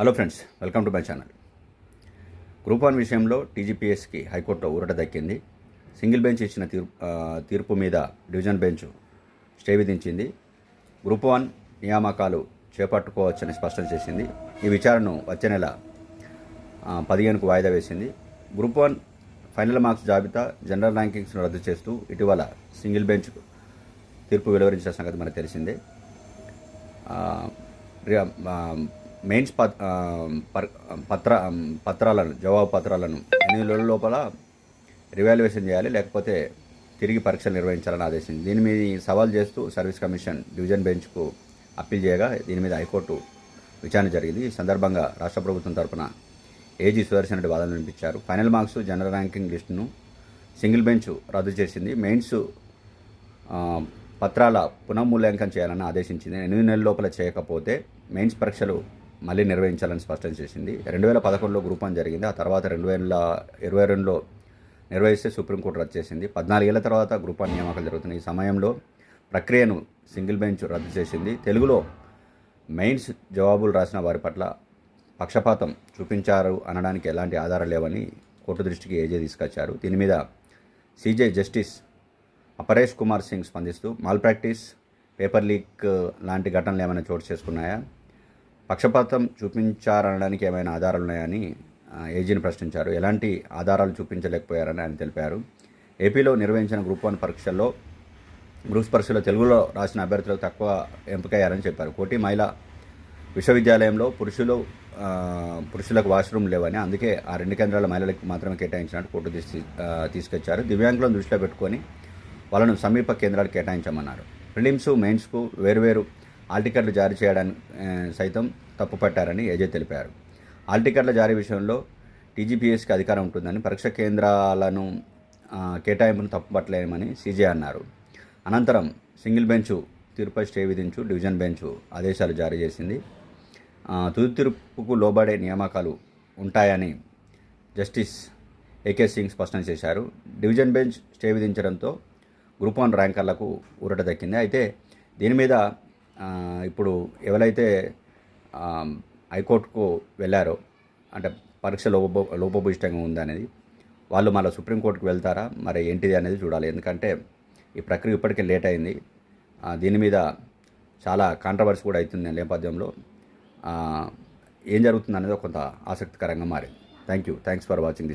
Hello friends welcome to my channel. Group one విషయంలో టీజీపీఎస్కి హైకోర్టులో ఊరట దక్కింది. సింగిల్ బెంచ్ ఇచ్చిన తీర్పు తీర్పు మీద డివిజన్ బెంచ్ స్టే విధించింది. గ్రూప్ వన్ నియామకాలు చేపట్టుకోవచ్చని స్పష్టం చేసింది. ఈ విచారణను వచ్చే నెల పదిహేనుకు వాయిదా వేసింది. గ్రూప్ వన్ ఫైనల్ మార్క్స్ జాబితా జనరల్ ర్యాంకింగ్స్ను రద్దు చేస్తూ ఇటీవల సింగిల్ బెంచ్ తీర్పు వెలువరించిన సంగతి మనకు తెలిసిందే. మెయిన్స్ పత్- పత్ర పత్రాలను జవాబు పత్రాలను ఎనిమిది రోజుల లోపల రివాల్యుయేషన్ చేయాలి లేకపోతే తిరిగి పరీక్షలు నిర్వహించాలని ఆదేశించింది. దీని మీద సవాల్ చేస్తూ సర్వీస్ కమిషన్ డివిజన్ బెంచ్కు అప్పీల్ చేయగా దీని మీద హైకోర్టు విచారణ జరిగింది. ఈ సందర్భంగా రాష్ట్ర ప్రభుత్వం తరపున ఏజీ సుదర్శన్ రెడ్డి వాదనలు వినిపించారు. ఫైనల్ మార్క్స్ జనరల్ ర్యాంకింగ్ లిస్టును సింగిల్ బెంచ్ రద్దు చేసింది. మెయిన్స్ పత్రాల పునఃమూల్యాంకనం చేయాలని ఆదేశించింది. ఎనిమిది నెలల లోపల చేయకపోతే మెయిన్స్ పరీక్షలు మళ్ళీ నిర్వహించాలని స్పష్టం చేసింది. రెండు వేల పదకొండులో గ్రూప్ వన్ జరిగింది. ఆ తర్వాత రెండు వేల ఇరవై రెండులో నిర్వహిస్తే సుప్రీంకోర్టు రద్దు చేసింది. పద్నాలుగేళ్ళ తర్వాత గ్రూప్ వన్ నియామకాలు జరుగుతున్నాయి. ఈ సమయంలో ప్రక్రియను సింగిల్ బెంచ్ రద్దు చేసింది. తెలుగులో మెయిన్స్ జవాబులు రాసిన వారి పట్ల పక్షపాతం చూపించారు అనడానికి ఎలాంటి ఆధారాలు లేవని కోర్టు దృష్టికి ఏజే తీసుకొచ్చారు. దీని మీద సీజే జస్టిస్ అపరేష్ కుమార్ సింగ్ స్పందిస్తూ మాల్ ప్రాక్టీస్ పేపర్ లీక్ లాంటి ఘటనలు ఏమైనా చోటు చేసుకున్నాయా? పక్షపాతం చూపించారనడానికి ఏమైనా ఆధారాలు ఉన్నాయని ఏజీని ప్రశ్నించారు. ఎలాంటి ఆధారాలు చూపించలేకపోయారని ఆయన తెలిపారు. ఏపీలో నిర్వహించిన గ్రూప్ వన్ పరీక్షల్లో గ్రూప్స్ పరీక్షలో తెలుగులో రాసిన అభ్యర్థులకు తక్కువ ఎంపికయ్యారని చెప్పారు. కోటి మహిళా విశ్వవిద్యాలయంలో పురుషులు పురుషులకు వాష్రూమ్ లేవని అందుకే ఆ రెండు కేంద్రాల మహిళలకు మాత్రమే కేటాయించినట్టు కోర్టు తీసి తీసుకొచ్చారు. దివ్యాంగులను దృష్టిలో పెట్టుకొని వాళ్ళను సమీప కేంద్రాలు కేటాయించమన్నారు. ప్రిలిమ్స్ మెయిన్స్కు వేరువేరు ఆల్టికెట్లు జారీ చేయడానికి సైతం తప్పుపట్టారని ఏజే తెలిపారు. ఆల్టికెట్ల జారీ విషయంలో టీజీపీఎస్కి అధికారం ఉంటుందని పరీక్ష కేంద్రాలను కేటాయింపును తప్పుపట్టలేమని సీజే అన్నారు. అనంతరం సింగిల్ బెంచ్ తీర్పుపై స్టే విధించు డివిజన్ బెంచ్ ఆదేశాలు జారీ చేసింది. తుది తీర్పుకు లోబడే నియామకాలు ఉంటాయని జస్టిస్ ఏకే సింగ్ స్పష్టం చేశారు. డివిజన్ బెంచ్ స్టే విధించడంతో గ్రూప్ వన్ ర్యాంకర్లకు ఊరట దక్కింది. అయితే దీని మీద ఇప్పుడు ఎవరైతే హైకోర్టుకు వెళ్ళారో అంటే పరీక్ష లోప లోపభూయిష్టంగా ఉందనేది వాళ్ళు మళ్ళీ సుప్రీంకోర్టుకు వెళ్తారా? మరి ఏంటిది అనేది చూడాలి. ఎందుకంటే ఈ ప్రక్రియ ఇప్పటికే లేట్ అయింది. దీని మీద చాలా కాంట్రవర్సీ కూడా అవుతుంది నేపథ్యంలో. ఏం జరుగుతుంది అనేది కొంత ఆసక్తికరంగా మారింది. Thank you thanks for watching this